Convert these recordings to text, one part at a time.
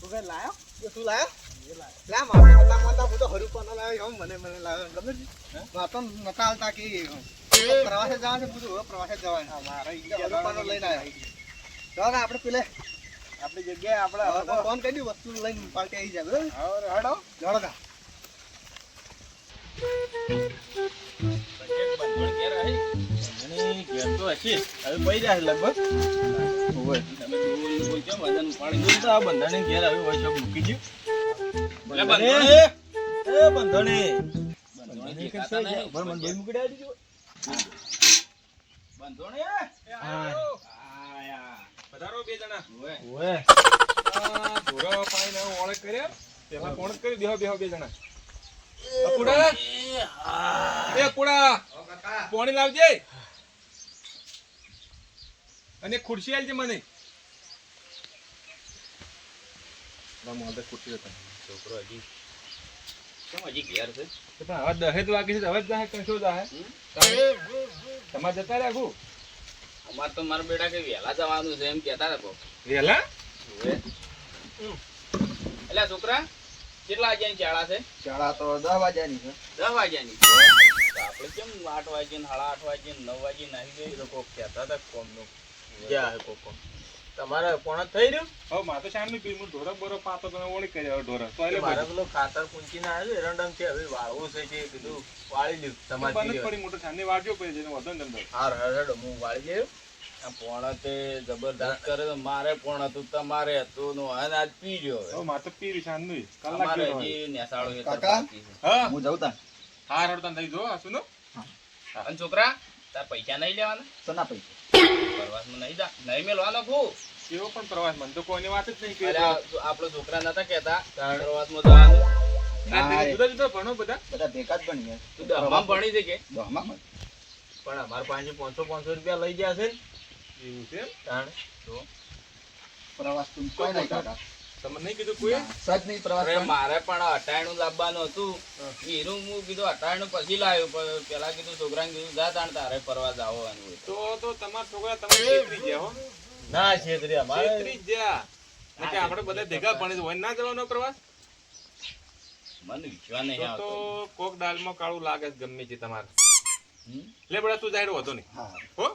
તું લાયો? એ તું લાયો? લા મારે નતા માનતા હું તો હરું પણ લાવ્યો એમ મને મને લાવ્યો ગમે છે. માતો નતા હાલતા કે પ્રવાસે જવા છે બધું પ્રવાસે જવાય મારે હરું લઈને ને આપણે પેલે આપણી જગ્યાએ આપણે ફોન કરી દઉં વસ્તુ લઈને પાર્ટી આવી જાય બરાબર હવે પધારો બે જણા. આ ધોરા ઓળખ કર્યા. પેલા કોણ કરી બેહો બેહો બે જણા. અપુડા એ અપુડા પાણી લાવજે. અને ખુરશી આલજે મને. રામ ખુરશી છોકરો હજી કેમ હજી ઘેર છે? પણ હવે દહેજ વાગે છે હવે જ જાહે કશો જાહે તમારે જતા રાખું અમાર તો મારા બેટા કે વહેલા જવાનું છે એમ કહેતા રાખો હવે? એટલે છોકરા કેટલા વાગ્યાની શાળા છે? શાળા તો દસ વાગ્યાની છે. દસ વાગ્યાની? આપણે કેમ આઠ વાગે સાડા આઠ વાગ્યે નવ વાગે નાહી ગઈ કોક કહેતા હતા કોમનું. હે કોક. તમારે પોણા થઈ રહ્યું? હવે મારે તો શામની પી હું ઢોરક બોરક પાતો તમે ઓળી કર્યા ઢોરક. તો એટલે મારે પેલું ખાતર પૂંચી ના આવ્યું એરંડમ છે હવે વાળવું છે જે કીધું વાળી લીધું બંધ પડી મોટો છાની વાળજો પછી જઈને વધો ને ધંધો. હાર હરડ હું વાળી ગયો. આ જબરદસ્ત કરે તો મારે પોણ હતું તમારે હતું નું અને આજ પી ગયો હવે. મારે તો પી છાન નહીં કલાક અમારે હજી નેસાળો એ કાકા? હા? હું જઉં તા હાર હડતા નહીં જો આ સુનો અને છોકરા તાર પૈસા નહીં લેવાના? પૈસા. પ્રવાસમાં નહીં જા નહીં મેલવાનો ખું એવો પણ પ્રવાસ મને તો કોઈની વાત જ નહીં કરી. આપણો છોકરા નતા કહેતા પ્રવાસમાં જવાનું જુદા જુદા ભણો બધા. બધા ભેગા જ બની તું દહમાં ભણી છે કે? દહમાં પણ અમારે પાસે પાંચસો પાંચસો રૂપિયા લઈ ગયા છે ને. એવું છે? તાણ તો પ્રવાસ તું કોઈ નહીં કાકા તમને નહીં કીધું કોઈ? સજ નહીં પ્રવાસ મારે પણ અટાણું લાવવાનું હતું. હા. હું કીધું અટાણું પછી લાવ્યું પણ પેલા કીધું છોકરાને કીધું જા તાણ તારે પ્રવાસ આવવાનું તો તો તમારા છોકરા તમે છેતરી ગયા હો. ના છેતરી છેતરી ગયા. કે આપણે બધા ભેગા ભણી હોય ના જવાનો પ્રવાસ? મને વિશ્વાસ નહીં તો આવતો. તો કોક દાલમાં કાળું લાગે છે ગમે છે તમારે. લે બડા તું જાયડો હતો નહીં. હા. હો?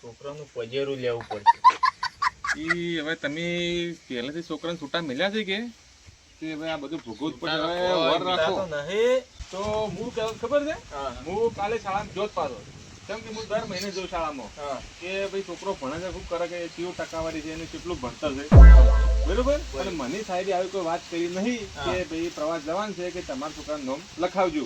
છોકરાનું પજેરું લેવું પડશે. ઈ હવે તમે પહેલેથી છોકરાને છૂટા મળ્યા છે કે? તે હવે આ બધું ભોગવવું જ પડે હવે વર રાખો. તો હું કેવું ખબર છે? હું. કાલે શાળામાં જોત પાડો. કેમ કે હું દર મહિને જોઉં શાળામાં. કે ભાઈ છોકરો ભણે છે ખૂબ કરે કે કેવું ટકાવારી છે એનું કેટલું ભણતર છે? બરોબર. અને મને સાહેબે આવી કોઈ વાત કરી નહીં કે ભાઈ પ્રવાસ જવાનું છે કે તમારા છોકરાનું નામ લખાવજો.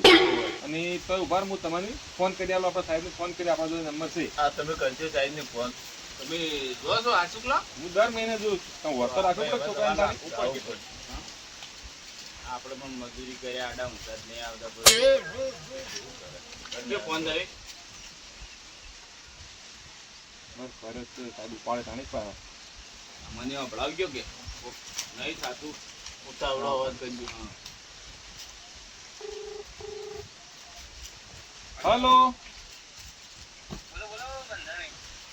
અને તો ઉભાર હું તમને ફોન કરી આલો આપણા સાહેબને ફોન કરી આપણા જોડે નંબર છે. હા તમે કરજો સાહેબ ને ફોન તમે જો છો આ શુક્લા? હું દર મહિને જોઉં તમે વર્તર રાખો પડે છોકરાને તારે. આપણે પણ મજૂરી કર્યા આડા જ નહીં આવતા. ફોન હવે બસ કરે છે. સાહેબ તાણે જ પાડે. મને સંભળાવજો કે. નહીં થાતું. ઉતાવળો અવાજ કરજો હા. હલો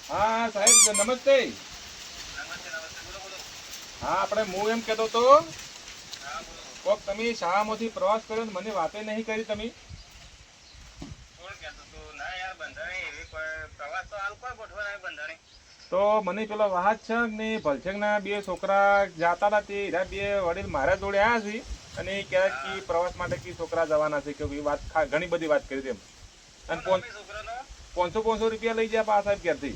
હા સાહેબ નમસ્તે. હા આપણે હું એમ કહેતો હતો કોક તમે શાળામાંથી પ્રવાસ કર્યો ને મને વાતે નહીં કરી તમે? તો? મને પેલો વાહત છે ને ભલછેકના બે છોકરા જાતા હતા તે એના બે વડીલ મારા જોડે આવ્યા છે અને એ કહે કે પ્રવાસ માટે કે છોકરા જવાના છે કે વાત ઘણી બધી વાત કરી તેમ અને પાંચસો પાંચસો રૂપિયા લઈ ગયા પા સાહેબ ક્યારથી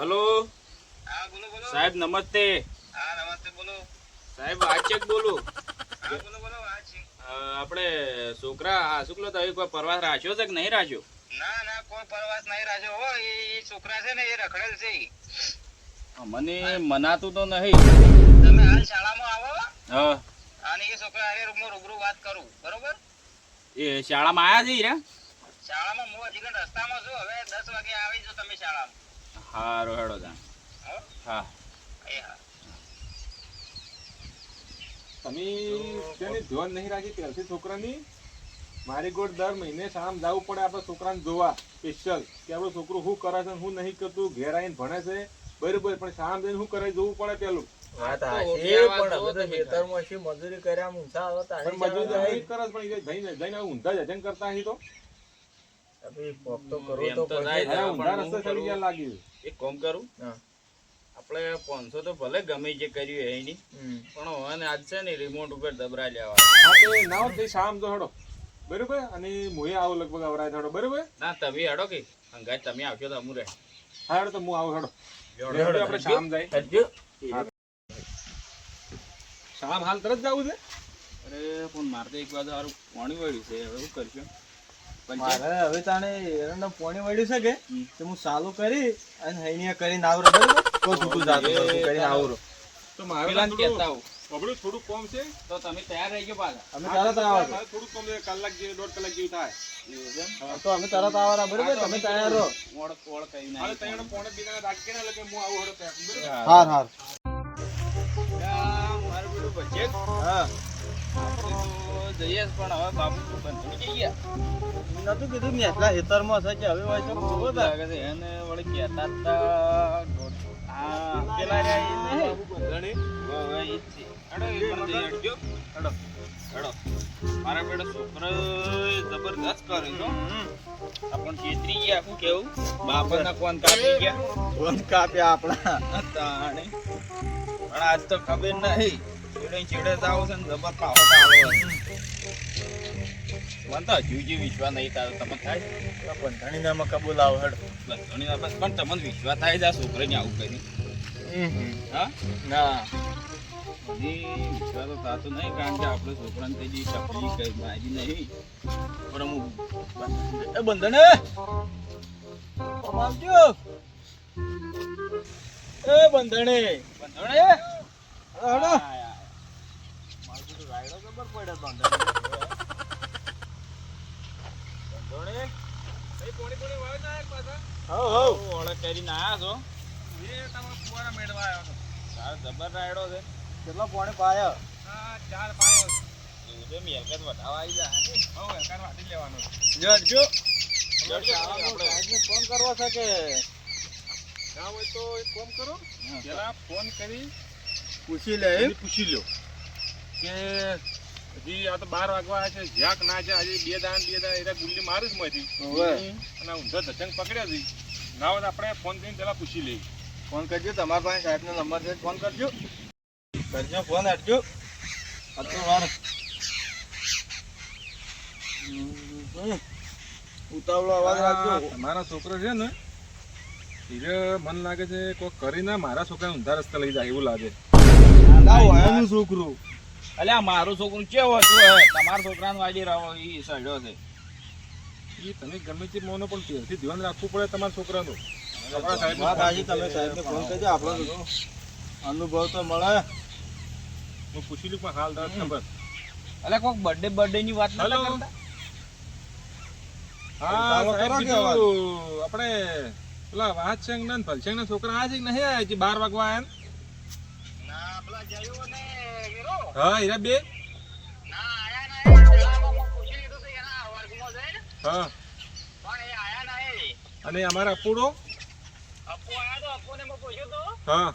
હલો? સાહેબ નમસ્તે. સાહેબ આચેક બોલું? અ, આપણે છોકરા આ શુક્લ તો કોઈ પ્રવાસ રાખ્યો છે કે નહીં રાખ્યો? ના ના કોઈ પ્રવાસ નહીં રાખ્યો. હો એ છોકરા છે ને એ રખડેલ છે. મને મનાતું તો નહીં. તમે હાલ શાળામાં આવો હા. અને એ છોકરા હારે રૂબરૂ રૂબરૂ વાત કરું બરોબર? એ શાળામાં આયા છે રે શાળામાં હું હજી રસ્તામાં છું. હવે દસ વાગે આવી જો તમે શાળામાં. હારું હેડો હા. તમે તેની ધ્યાન નહીં રાખી? પહેલથી છોકરાની મારી ગોળ દર મહિને શામ જવું પડે આપણે છોકરાને જોવા. સ્પેશિયલ કે આપણું છોકરું શું કરે છે શું નહીં કરતું ઘેર આવીને ભણે છે. બરોબર પણ શામ જઈને શું કરે? જોવું પડે પેલું. મજૂરી કર્યા એ જઈને જઈને ઊંધા જ હજમ કરતા અહીં તો. કોક તો લાગ્યું એક કામ કરું. આપણે પાંચસો ભલે ગમે જે કર્યું એની પણ હવે આજ છે ને રિમોટ ઉપર દબરા લેવા. હા તો ના હોય શામ તો હડો. બરોબર? અને મુએ આવો લગભગ આવરાય હડો બરોબર? ના તમે હેડો કે? અંગાજ તમે આવશો તો અમુ રે હા હડો તો હું આવું હડો. આપણે શામ જાય. શામ હાલ તરત જવું છે? અરે પણ મારે તો એક બાજુ સારું પાણી વળ્યું છે. હવે શું કરશું? મારે હવે તાણે એરંડો પોણી વળ્યું છે કે. તે હું સાલું કરી અને હૈનિયા કરીને આવરો બરાબર? તો છૂટું જાતું કરીને આવરો. તો મારે કહેતા આવું. બબડું થોડું કોમ છે? તો તમે તૈયાર રહેજો પાછા. અમે તરત આવવા થોડું કોમ કલાક જેવું દોઢ કલાક જેવું થાય. તો અમે તરત આવવાના બરોબર? તમે તૈયાર રહો. ઓળ ઓળ કઈ ના અરે તૈયાર પોણે બીજાને રાખી ના લગે હું આવું હડો તૈયાર હાર હાર. મારું બધું બજેટ હા. જઈએ પણ હવે બાપુ તો બંધ થઈ ગયા. નતું કીધું મેં એટલા હેતરમાં છે કે હવે હોય તો તાર. લાગે છે એને વળી કહેતા હતા હા પેલા રે નહીં બંધાણી. હવે એ જ છે. હેડો એ પણ જઈ અડજો અડો અડો મારા બેડો છોકરો જબરદસ્ત કરે છો આપણ ચેતરી ગયા શું કેવું? બાપના કોણ કાપી ગયા? ફોન કાપ્યા આપણા? તાણે. પણ આજ તો ખબર નહીં. જાવ છે ને જબર પાવો ચાલો મને તો હજુ જે વિશ્વાસ નહીં તારો તમે થાય? બંધાણી નામાં કબૂલ આવો હેડ. પણ તમને વિશ્વાસ થાય છે આ છોકરાને આવું કર્યું હા? ના. મને વિશ્વાસ તો થતો નહીં કારણ કે આપણે છોકરાને તે જે તકલીફ કઈ મારી નહીં. પણ હું એ બંધણે આમ આવજો. એ બંધણે બંધણે હળો જબર રાયડો છે. કેટલો પોણી પાયો? ચાર પાયો છે. મેલકત વધાવા આવી જાય. ને? હવે હલકાનો હાથી લેવાનો જડજો. ફોન કરવો છે કે? ના હોય તો એક કામ કરો. હા. પેલા ફોન કરી પૂછી લે પૂછી લ્યો. કે હજી આ તો બાર વાગવા છે જ્યાંક ના છે હજી બે દાન બે દાન એટલે ગુલ્લી મારું જ મળી અને ઊંધો ધચંગ પકડ્યા હતી ના હોય આપણે ફોન કરીને પેલા પૂછી લઈએ. ફોન કરજો તમારા પાસે સાહેબનો નંબર છે ફોન કરજો. કરજો ફોન હટજો હતું વાર ઉતાવળો અવાજ રાખજો. મારા છોકરો છે ને એને મન લાગે છે કોઈ કરીને મારા છોકરાને ઊંધા રસ્તા લઈ જાય એવું લાગે. છોકરું. અલે આ મારું છોકરું કેવો હતું તમારા છોકરાને વાજી રહો એ સડ્યો છે. એ તમે ગમે તે મોનો પણ પહેલથી ધ્યાન રાખવું પડે તમારા છોકરાનું. આપણા વાત આજે તમે સાહેબને ફોન કરજો આપણો અનુભવ તો મળે. હું પૂછી લઉં પણ હાલ તરત ખબર. અલે કોક બર્થડે બર્થડે ની વાત નતા કરતા? હા સાહેબ આપણે પેલા ના ભલચંગ ના છોકરા આ છે કે નહીં આયા હજી બાર વાગવા આયા ને? ના પેલા જયું ને. હીરો હા હીરા બે. હા અને અમારા અપૂડો અપ્પુ આયા તો અપ્પુને મેં પૂછ્યું હતું હા.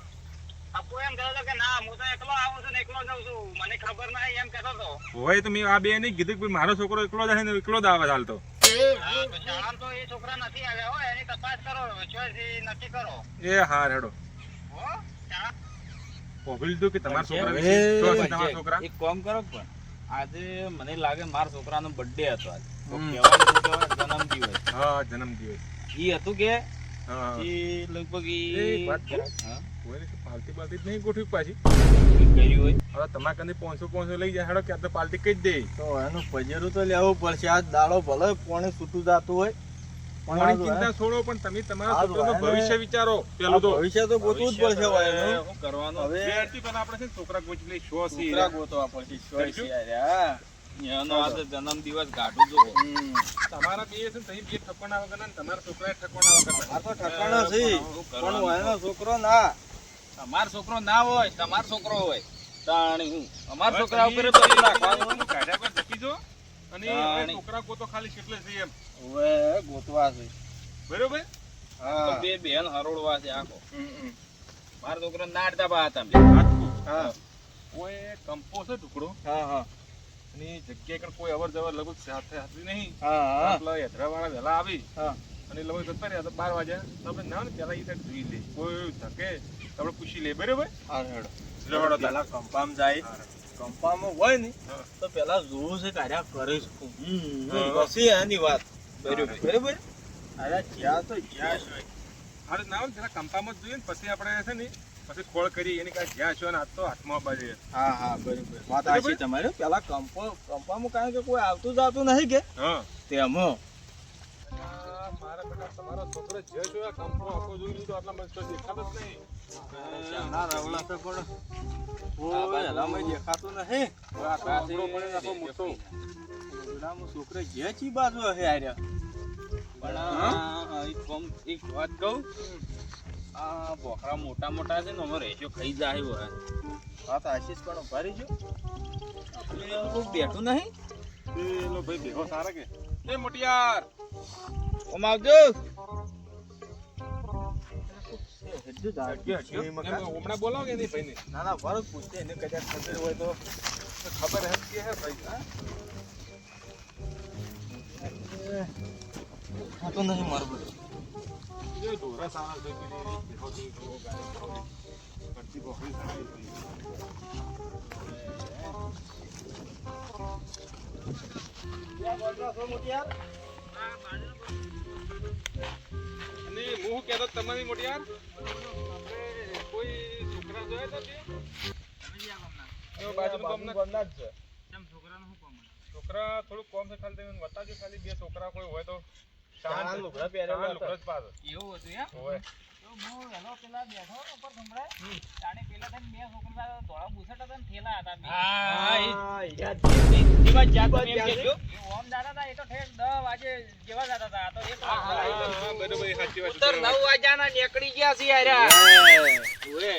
અપ્પુ એમ કહેતો કે ના હું તો એકલો આવું છું ને એકલો જાઉં છું. મને ખબર નહીં એમ કહેતો હતો. હોય તો મેં આ બે નહીં કીધું કે મારો છોકરો એકલો જ ને એકલો જ આવે હાલ તો. તો એ છોકરા નથી આવ્યા હોય એની તપાસ કરો ચોઈસ એ નક્કી કરો. એ હા રેડો શાળા લીધું કે તમારા છોકરા વિશે શું હશે તમારા છોકરા? એક કામ કરો પણ આજે મને લાગે મારા છોકરાનો બર્થડે હતો આજે. તો હમ. તો કહેવાય જન્મદિવસ. હા જન્મ દિવસ ઈ હતું કે હા. ઈ લગભગ ઈ વાત? હા, પાલટી બાલટી નહીં ગોઠવી પાછી. કર્યું હોય. હવે તમારે કને પાંચસો પાંચસો લઈ જાય હેડો ક્યાં તો પાલટી કહી દે. તો એનું પજેરું તો લેવું પડશે. આજ દાડો ભલે કોણે છૂટું જાતું હોય ભણવાની ચિંતા છોડો પણ તમે તમારા છોકરાનું ભવિષ્ય વિચારો. પેલું તો ભવિષ્ય તો ગોતવું જ પડશે ભાઈ શું કરવાનું હવે વિદ્યાર્થી પહેલા આપણે છે ને છોકરા શો છે. છોકરા ગોતવા પડશે ચોઈસ કરજો. યાર. એનો આ જન્મ દિવસ ગાઢું જો તમારા બે છે ને બે ઠકવાના વગરના તમારા છોકરાએ ઠકવાના વગરના આ તો ઠકાણા છે. પણ કરવાનું? છોકરો ના. તમારો છોકરો ના હોય તમારો છોકરો હોય. તાણી હું. અમારા છોકરા ઉપર બધું તમે કાઢ્યા પર જપી જો. અને. છોકરા ગોતો ખાલી કેટલે છે એમ. હવે ગોતવા છે. બરોબર? હા. બે બેન હરોળવા છે આખો. મારા છોકરા નાડતા બા હતા હા. કોઈ કંપો ટુકડો? હા હા. અને જગ્યા કર કોઈ અવર જવર લગભગ સાથે હતી નહીં. હા હા. આપલા યાત્રાવાળા વહેલા આવી. હા. અને લગભગ જતા રહ્યા તો બાર વાગ્યા. તો આપણે ના ને પેલા એ સાઈડ જોઈ લે. કોઈ ધકે. તો આપણે પૂછી લે. બરોબર? હા હેડો. હેડો પેલા કંપામ જાય. કંપામાં હોય ને તો પેલા જોવું છે કાર્યા કરે છે. પછી એની વાત. બરોબર. બરોબર? અરે જ્યાં તો જ્યાં છે. અરે ના હોય જરા કંપામાં જોઈએ ને પછી આપણે છે ને પછી ખોળ કરી એની કાંઈ જ્યાં છો ને હાથ તો હાથમાં બાજે હા હા બરોબર. વાત આ છે તમારી. પેલા કંપો કંપામાં કારણ કે કોઈ આવતું જાતું નહીં કે. હા. તેમાં તમારો છોકરો જે જોયા કંપો આખો જોઈ લીધો આટલા મસ્ત દેખાતો જ નહીં. ના રવડા તો પણ કોઈ હલામાં દેખાતું નહીં આ પડે આખો મોટો. છોકરો જે ચી બાજુ હે આર્યા પણ એક કોમ- એક વાત કહું. આ બોકરા મોટા મોટા છે ને અમે રેશો ખાઈ જાય હોય. વાત આશીષ પણ ઊભા રહીજો. બેઠું નહીં. પેલો ભાઈ ભેગો સારા કે? એ મોટિયાર! ઓમ આવજો હેડજો જા. એમ હમણાં બોલાવો કે નહીં ભાઈને ના ના ભરત પૂછતે એને કદાચ ખબર હોય તો ખબર હે કે હે ભાઈ હા? આ તો નહીં મારું બધું જે ઢોરા સારા છે કે નહીં, ભેગો થઈ ગયો, ગાય ખાવી. કરતી બકરી સારી થઈ. અને હું કહેતો તમારી મોટિયાર આપણે કોઈ છોકરા જોયા તે? છોકરા થોડુંક કોમ છે ખાલી તમે ખાલી બે છોકરા કોઈ હોય તો ચાર લુગડા પહેરેલા લુગડા જ પાડો. એવું હતું એમ હોય. તો હું વહેલો પેલા બેઠો ઉપર સંભળાય તાણે પેલા થઈને બે છોકરા ધોળા બુસટ હતા ને થેલા હતા બે. હા એ હા, યાદ એમાં જ્યાં તમે એમ કહેજો. એ ઓમ જાતા હતા એ તો ઠેક દસ વાગે જેવા જતા હતા. આ તો એક હા, વાગે. હા, હા, બરોબર, સાચી વાત ઉત્તર નવ વાગ્યાના નીકળી ગયા છે યાર ઓએ.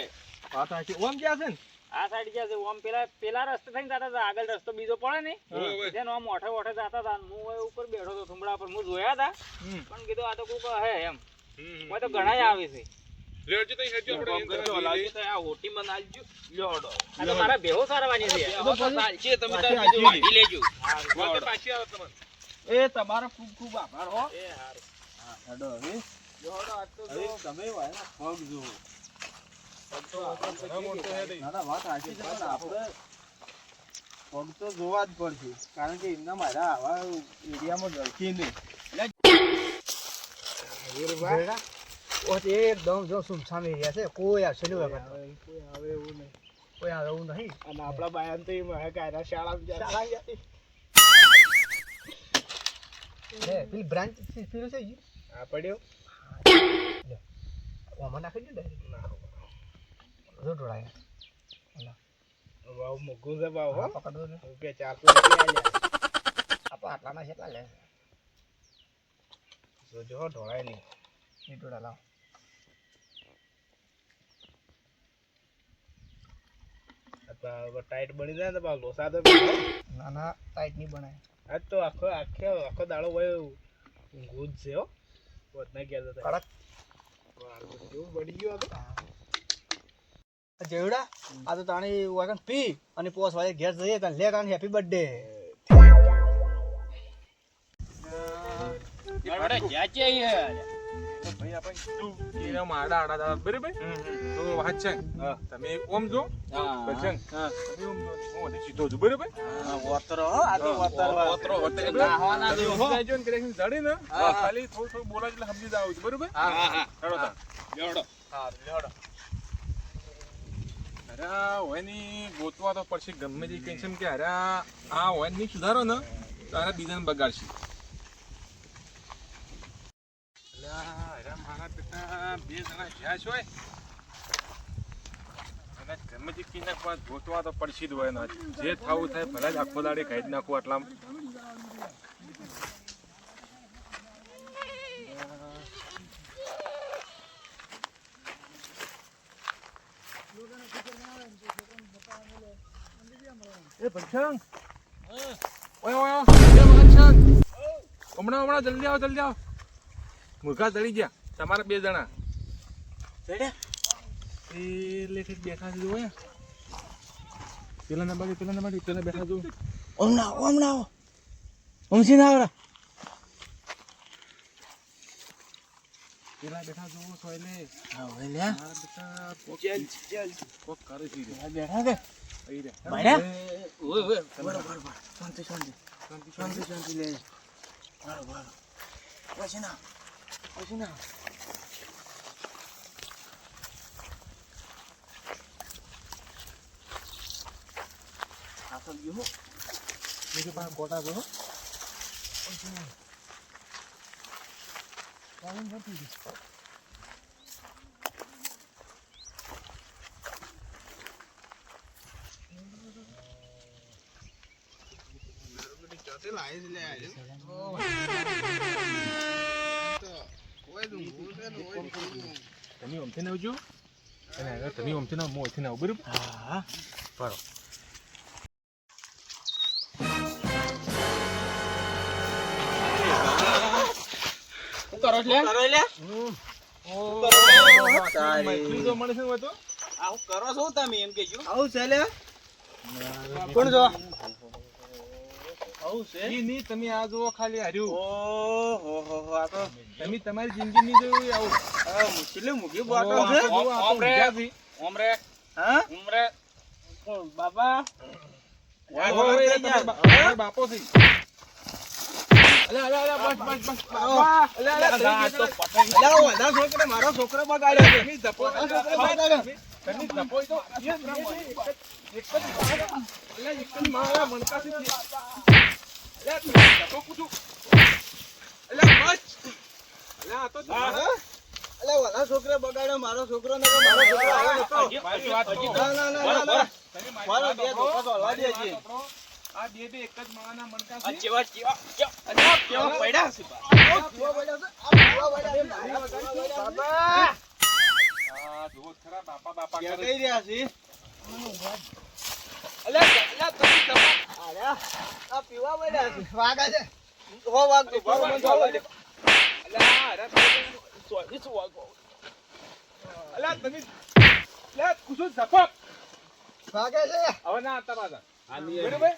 વાત સાચી. ઓમ ક્યાં છે ને? આ સાઈડ ગયા છે. ઓમ પેલા પેલા રસ્તે થઈને જતા હતા. આગળ રસ્તો બીજો પડે ને. જેનો આમ ઓઠે ઓઠે જતા હતા. હું ઉપર બેઠો હતો થુંબડા પર હું જોયા હતા. પણ કીધું આ તો કોક હે એમ. હમ. તો ઘણા આવે છે. લેવડજો તો હેડજો આપણે કરજો, લાવજો તો આ ઓટી માં નાખજો. લ્યો આ તો મારા બેહો સારવાની છે. તો ચાલશે, તમે તાર પાછી લેજો. વાતે પાછી આવે તમારે. એ તમારો ખૂબ ખૂબ આભાર હો. એ હારું. હેડો હવે. હવે તમે વાયના પગ તો જોવા જ પડશે. કારણ કે એમના મારા આવા એરિયામાં જળકી નહીં. એકદમ જો સુમસામ એરિયા છે. કોઈ નહીં વગર કોઈ આવે એવું નહીં. કોઈ આવે એવું નહીં. અને આપણા બાયાન તો એમ હે કાયરા શાળા શાળા હે પેલી બ્રાન્ચ ફીરું છે? આ પડ્યો. ઓમાં નાખી દે ડાયરેક્ટ ના જો ઢોળાયા ભાવ મૂકું છે પકડો ને રૂપિયા ચારસો રૂપિયા આલ્યા. આપા આટલાના કેટલા લે. જોજો હો ઢોળાય નહીં ઢોળા લાવ ટાઈટ બની જાય ને ભાવ લોસા તો ના ના ટાઈટ નહીં બનાય આજ તો આખો આખો આખો દાડો હોય ઊંઘું જ છે હો. પોતના ગયા હતા કડક. કેવું બળી ગયું જેવડા આ તો તાણી વાગન પી અને પોસ વાગે ઘેર જઈએ તને લે તાણી હેપી બર્થડે. ગોતવા તો પડશે ગમે તે કે અરે આ હોય નહીં સુધારો ને તારા બીજાને બગાડશે. આ બે જણા જ્યાં છો જે કી નાખવા ગોતવા તો પડશે જ હોય ના જે થવું થાય ભલે જ આખો દાડે નાખવું આટલામાં એ ભરસંગ ઓય ઓય. એ ભરસંગ હમણાં હમણાં, જલ્દી આવો જલ્દી આવો. મુરઘા ચડી ગયા તમારા બે જણા એ લેખે બેઠા છે જોયા પેલા ના બાજુ પેલા ના બાજુ પેલા બેઠા જો હમણાં આવો, હમણાં આવો. હમણાં ના આવડા. પેલા બેઠા જો સોયલે હા, હવે લે મારા બેટા કોક કોક કરે છે બેઠા કે? અહીં રે. ઓય, ઓય. શાંતિ, શાંતિ. શાંતિ, શાંતિ લે. બરો, બરો. પછી ના. પછી ના. આ તો ગયું હો. બીજું પાસે કોટા જો હો. તમે ઓમથી આવજો અને આગળ તમે ઓમથી ના હું ઓમથી આવું બરોબર હા બરો શું કરો છો લે? કરો લે. મૈત્રી તો મળે છે હોય તો આ હું કરો છો તમે એમ કેજો આવું છે કોણ જો આવું છે? તમે આ જુઓ ખાલી હર્યું. ઓહો હો હો આ તો તમે તમારી જિંદગી ની જોયું આવું. મુશ્કેલી મૂકી બોટલ છે? જુઓ, આ તો ઓમ રે. ઊંઘ્યા છે. ઓમરે હા? ઓમરે બાબા? બાપો થઈ મારો છોકરો બગાડ્યો છે તમે ધપો, અલે, અલે, અલે, તમે ધપો ઈ તો, એક જ મારા, અલે, એક જ મારા મણકાથી જ. અલે, તમે ધપો કૂદો. અલે, બસ. આ તો તમારા- અલા, ઓલા બગાડ્યો મારો છોકરો ને મારો છોકરો આવ્યો નતો. મારી વાત હજી સાંભળો. ના ના ના ના મારો બે ધોકા તો હલવા મારી વાત આ બે બે એક જ માળાના મણકા છે. જેવા જેવા- અલ્યા, કેવા પડ્યા છે બા. છે, આ છે. બાબા આ છે હો વાગતું બરો મને ચાલવા દે. અરે તમે ધપો. વાગે છે હવે ના હતા પાછા. બરોબર?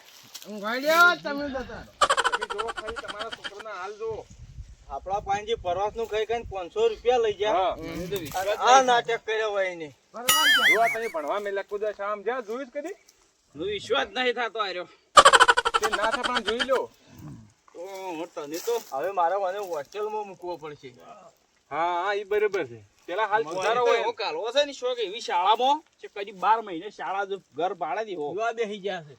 છોકરાના હાલ જુઓ. આપણા પાંચે પરવાસનું કઈ કઈ પાંચસો રૂપિયા લઈ ગયા. હા. આ નાટક કર્યો હોય ને જોવા તમે ભણવા મેલા કુદા શામ જ્યાં જોયું કદી? વિશ્વાસ નહીં થતો આર્યો. તે ના થાય પણ જોઈ લો. તને તો હવે મારે મને હોસ્ટેલમાં મૂકવો પડશે. હા હા એ બરોબર છે. પેલા હાલ સુધારો હોય. કાલવો છે ને શોખ એવી શાળામાં કે કદી બાર મહિને શાળા ઘર ભાડે દેવો જોવા બેસી ગયા છે.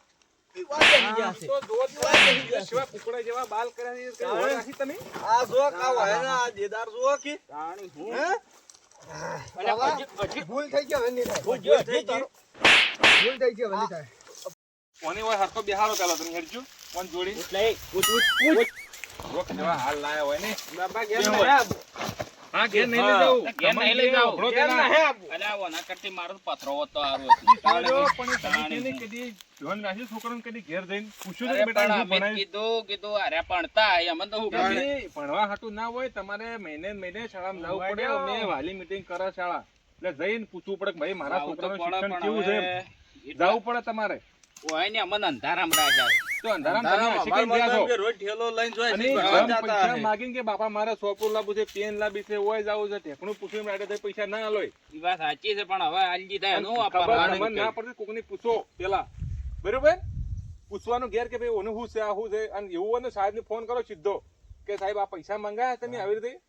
ભૂલ થઈ થાય કોની હોય હરખો બિહારો પેલો તમે હેડજો કોણ જોડી એટલે હાલ લાયા હોય ને બાબા? આવું. હા ઘેર નહીં લઈ હા, ઘેર નહીં લઈ જાઉં. ભણો ઘેર પેલા. નહીં આવું. અલ્યા, ઓના કરતી મારો પથરો હોતો હારું પણ તમે કેને કદી ધ્યાન રાખ્યું છોકરાને કદી ઘેર જઈને પૂછ્યું અરે બેટા શું અમે કીધું કીધું અરે ભણતા એમ તો હું ભણવા હાટું ના હોય તમારે મહિને મહિને શાળામાં જવું પડે. અમે વાલી મીટિંગ કરે શાળા. એટલે જઈને પૂછવું પડે કે ભાઈ મારા છોકરાનું શિક્ષણ કેવું છે? જવું પડે તમારે. ઓય ને અમને અંધારામાં રાખ્યા તો અંધારામાં તમે અંધારામાં શીખીને અમારા ગયા છો. રોજ ઠેલો લઈને જાય અને છે, જમ ભણવા જતા પૈસા માગીને કે બાપા મારે સોપુર લાવવું છે પેન લાવી છે ઓય જાવું છે ઢેકણું પૂછ્યું રાડે પૈસા ના આલોય. ઈ વાત સાચી છે પણ હવે આલી દીધા એનું ખબર ના પડતી કોકને પૂછો પેલા. બરોબર? પૂછવાનું ઘેર કે ભાઈ ઓનું શું છે આ શું છે? અને એવું હોય ને સાહેબને ફોન કરો સીધો કે સાહેબ આ પૈસા મંગાયા તમે આવી રીતે?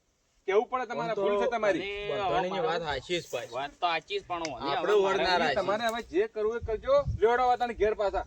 કેવું પડે તમારે ભૂલ છે તમારી? અને વાત સાચી જ પાછી. વાત તો સાચી જ પણ આપણે વળનારા તમારે હવે જે કરવું એ કરજો. લેવડાવવા તને ઘેર પાછા.